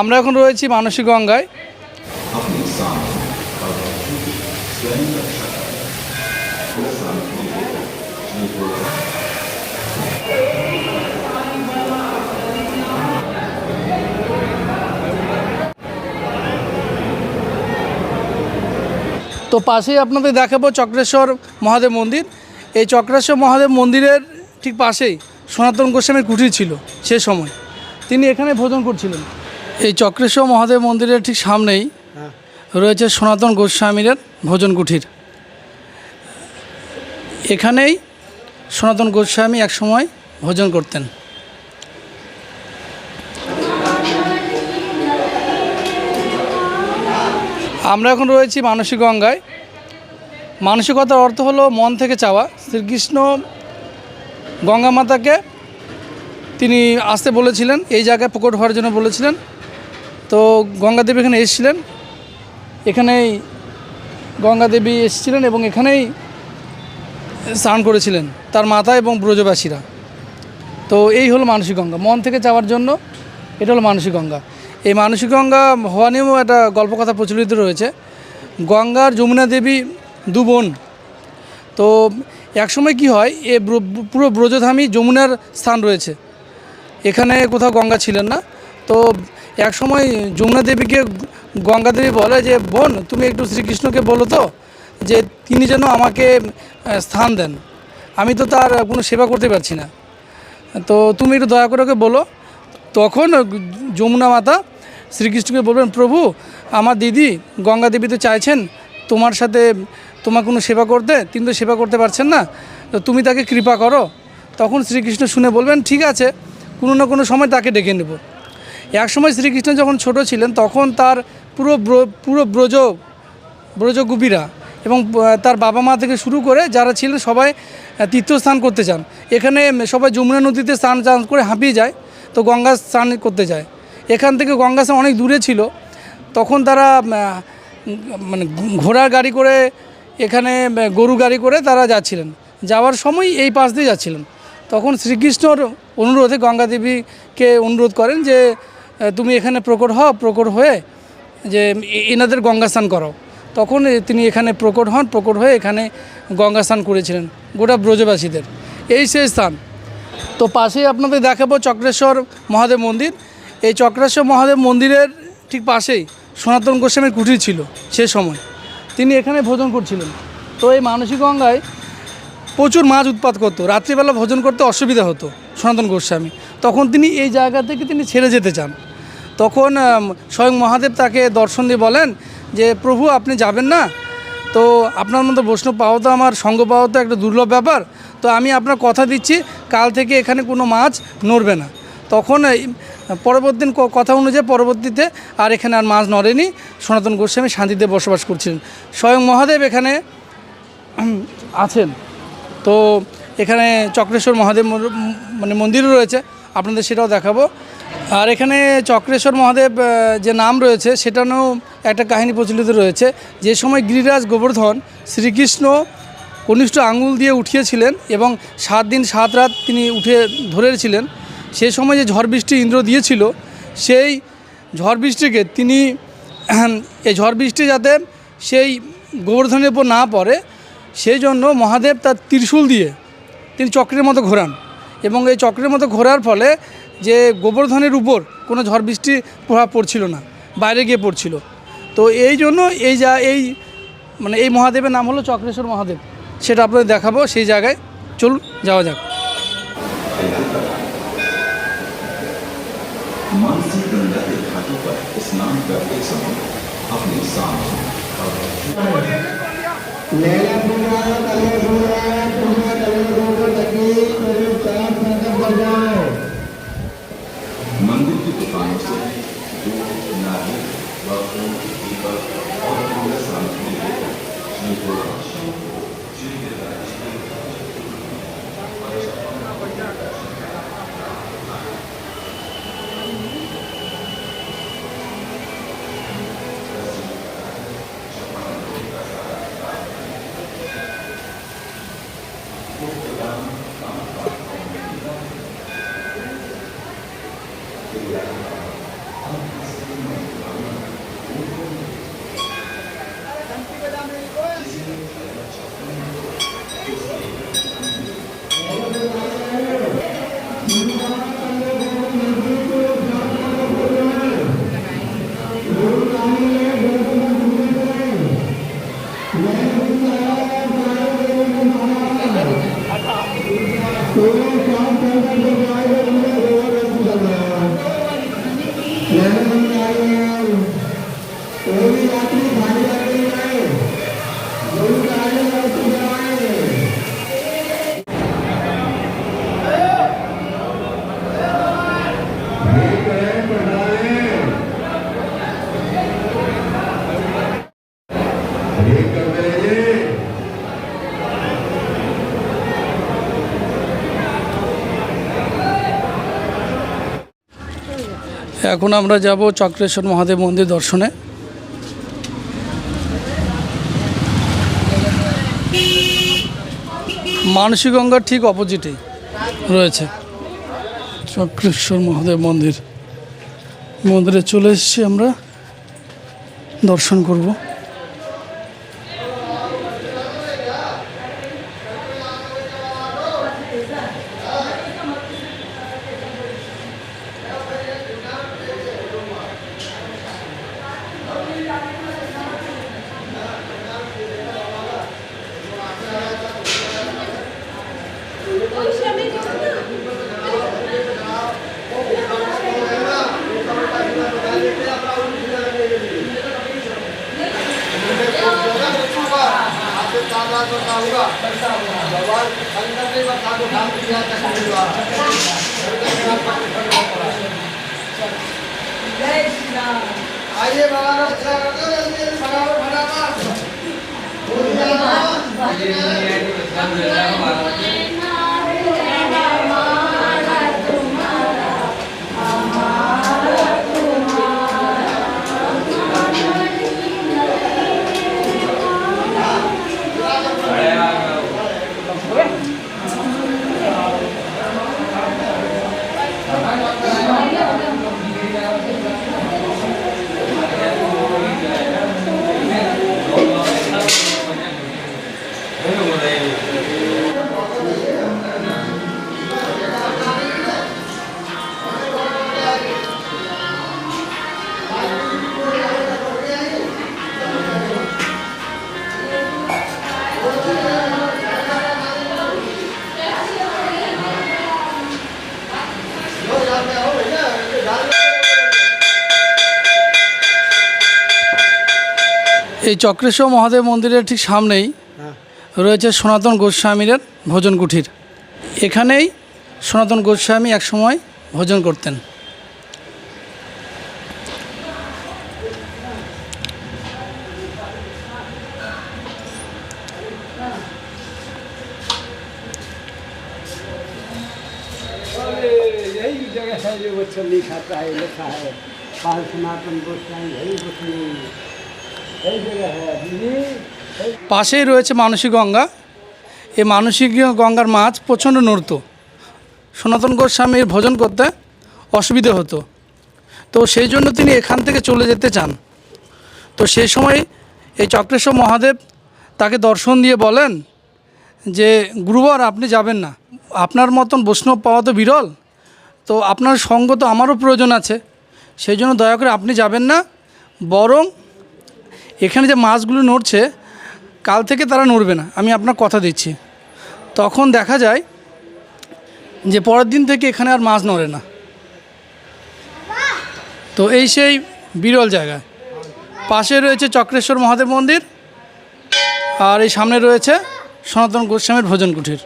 আমরা এখন রয়েছি মানসিক গঙ্গায়। তো পাশেই আপনাদের দেখাবো চক্রেশ্বর মহাদেব মন্দির। এই চক্রেশ্বর মহাদেব মন্দিরের ঠিক পাশেই সনাতন গোস্বামীর কুঠির ছিল সে সময়। তিনি এখানে ভোজন করছিলেন। এই চক্রেশ্বর মহাদেব মন্দিরের ঠিক সামনেই রয়েছে সনাতন গোস্বামীর ভোজন কুঠির। এখানেই সনাতন গোস্বামী একসময় ভোজন করতেন। আমরা এখন রয়েছি মানসিক গঙ্গায়। মানসিকতার অর্থ হলো মন থেকে চাওয়া। শ্রীকৃষ্ণ গঙ্গা মাতাকে তিনি আসতে বলেছিলেন এই জায়গায় প্রকট হওয়ার জন্য বলেছিলেন। তো গঙ্গা দেবী এখানে এসেছিলেন। এখানেই গঙ্গা দেবী এসেছিলেন এবং এখানেই স্নান করেছিলেন তার মাতা এবং ব্রজবাসীরা। তো এই হলো মানসিক গঙ্গা মন থেকে চাওয়ার জন্য এটা হলো মানসিক গঙ্গা এই মানসিক গঙ্গা হওয়া নিয়েও একটা গল্পকথা প্রচলিত রয়েছে। গঙ্গার যমুনা দেবী দু বোন। তো একসময় কি হয়, এ পুরো ব্রজধামী যমুনার স্থান রয়েছে। এখানে কোথাও গঙ্গা ছিলেন না। তো এক সময় যমুনা দেবীকে গঙ্গা দেবী বলে যে, বোন, তুমি একটু শ্রীকৃষ্ণকে বলো তো যে, তিনি যেন আমাকে স্থান দেন। আমি তো তার কোনো সেবা করতে পারছি না। তো তুমি একটু দয়া করে ওকে বলো। তখন যমুনা মাতা শ্রীকৃষ্ণকে বলবেন, প্রভু, আমার দিদি গঙ্গা দেবী তো চাইছেন তোমার সাথে তোমার কোনো সেবা করতে, তিনি তো সেবা করতে পারছেন না। তো তুমি তাকে কৃপা করো। তখন শ্রীকৃষ্ণ শুনে বলবেন, ঠিক আছে, কোনো না কোনো সময় তাকে ডেকে নেব। এক সময় শ্রীকৃষ্ণ যখন ছোট ছিলেন, তখন তার পুরো পুরো ব্রজ ব্রজগুবিরা এবং তার বাবা মা থেকে শুরু করে যারা ছিলেন সবাই তীর্থস্থান করতে চান এখানে সবাই যমুনা নদীতে স্নান চান করে হাঁপিয়ে যায়, তো গঙ্গা স্নান করতে যায়। এখান থেকে গঙ্গা স্নান অনেক দূরে ছিল। তখন তারা মানে ঘোড়ার গাড়ি করে, এখানে গরু গাড়ি করে তারা যাচ্ছিলেন। যাওয়ার সময় এই পাশ দিয়ে যাচ্ছিলেন। তখন শ্রীকৃষ্ণর অনুরোধে গঙ্গা দেবীকে অনুরোধ করেন যে তুমি এখানে প্রকট হও, প্রকট হয়ে যে এনাদের গঙ্গা স্নান করো। তখন তিনি এখানে প্রকট হন, প্রকট হয়ে এখানে গঙ্গা স্নান করেছিলেন, গোটা ব্রজবাসীদের। এই সেই স্থান। তো পাশেই আপনাদের দেখাবো চক্রেশ্বর মহাদেব মন্দির। এই চক্রেশ্বর মহাদেব মন্দিরের ঠিক পাশেই সনাতন গোস্বামীর কুঠির ছিল সে সময়। তিনি এখানে ভোজন করছিলেন। তো এই মানসিক গঙ্গায় প্রচুর মাছ উৎপাদ করতো। রাত্রিবেলা ভোজন করতে অসুবিধা হতো। সনাতন গোস্বামী। তখন তিনি এই জায়গা থেকে তিনি ছেড়ে যেতে চান। তখন স্বয়ং মহাদেব তাকে দর্শন দিয়ে বলেন যে, প্রভু, আপনি যাবেন না? তো আপনার মতো বৈষ্ণব পাওয়া তো আমার, সঙ্গ পাওয়া তো একটা দুর্লভ ব্যাপার। তো আমি আপনার কথা দিচ্ছি, কাল থেকে এখানে কোনো মাছ নড়বে না। তখন পরবর্তী দিন কথা অনুযায়ী পরবর্তীতে আর এখানে আর মাছ নড়েনি। সনাতন গোস্বামী শান্তিতে বসবাস করছিলেন। স্বয়ং মহাদেব এখানে আছেন। তো এখানে চক্রেশ্বর মহাদেব মানে মন্দিরও রয়েছে। আপনাদের সেটাও দেখাবো। আর এখানে চক্রেশ্বর মহাদেব যে নাম রয়েছে সেটারও একটা কাহিনী প্রচলিত রয়েছে। যে সময় গিরিরাজ গোবর্ধন শ্রীকৃষ্ণ কনিষ্ঠ আঙুল দিয়ে উঠিয়েছিলেন এবং সাত দিন সাত রাত তিনি উঠে ধরেছিলেন সেই সময় যে ঝড় বৃষ্টি ইন্দ্র দিয়েছিল, সেই ঝড় বৃষ্টিকে তিনি এই ঝড় বৃষ্টি যাতে সেই গোবর্ধনের উপর না পড়ে, সেই জন্য মহাদেব তার ত্রিশূল দিয়ে তিনি চক্রের মতো ঘোরান এবং এই চক্রের মতো ঘোরার ফলে যে গোবর্ধনের উপর কোনো ঝড় বৃষ্টির প্রভাব পড়ছিল না বাইরে গিয়ে পড়ছিল তো এই জন্য এই যা এই মানে এই মহাদেবের নাম হলো চক্রেশ্বর মহাদেব সেটা আপনাদের দেখাবো সেই জায়গায় চলুন যাওয়া যাক मानसिक गंगा के घाटों पर स्नान करते समय अपने साथ Amen. এখন আমরা যাব চক্রেশ্বর মহাদেব মন্দির দর্শনে। মানসী গঙ্গার ঠিক অপোজিটে রয়েছে চক্রেশ্বর মহাদেব মন্দির। মন্দিরে চলে এসেছি আমরা, দর্শন করব। करना होगा भगवान शंकर ने बता को डाल दिया आइए भगवान अच्छा कर दो এই চক্রেশ্বর মহাদেব মন্দিরের ঠিক সামনেই রয়েছে সনাতন গোস্বামীর ভোজন কুঠির এখানেই সনাতন গোস্বামী একসময় ভোজন করতেন यही जगह है जो बच्चा लिखा है लिखा है पाल सनातन गोस्वामी পাশেই রয়েছে মানসী গঙ্গা। এই মানসী গঙ্গার মাছ প্রচণ্ড নড়ত। সনাতন গোস্বামীর ভোজন করতে অসুবিধে হতো। তো সেই জন্য তিনি এখান থেকে চলে যেতে চান। তো সেই সময় এই চক্রেশ্বর মহাদেব তাকে দর্শন দিয়ে বলেন যে, গুরুবার, আপনি যাবেন না। আপনার মতন বৈষ্ণব পাওয়া তো বিরল। তো আপনার সঙ্গ তো আমারও প্রয়োজন আছে। সেই জন্য দয়া করে আপনি যাবেন না। বরং এখানে যে মাছগুলো নড়ছে, কাল থেকে তারা নড়বে না। আমি আপনার কথা দিচ্ছি। তখন দেখা যায় যে পরের দিন থেকে এখানে আর মাছ নড়ে না। তো এই সেই বিরল জায়গা। পাশে রয়েছে চক্রেশ্বর মহাদেব মন্দির, আর এই সামনে রয়েছে সনাতন গোস্বামীর ভোজন কুঠির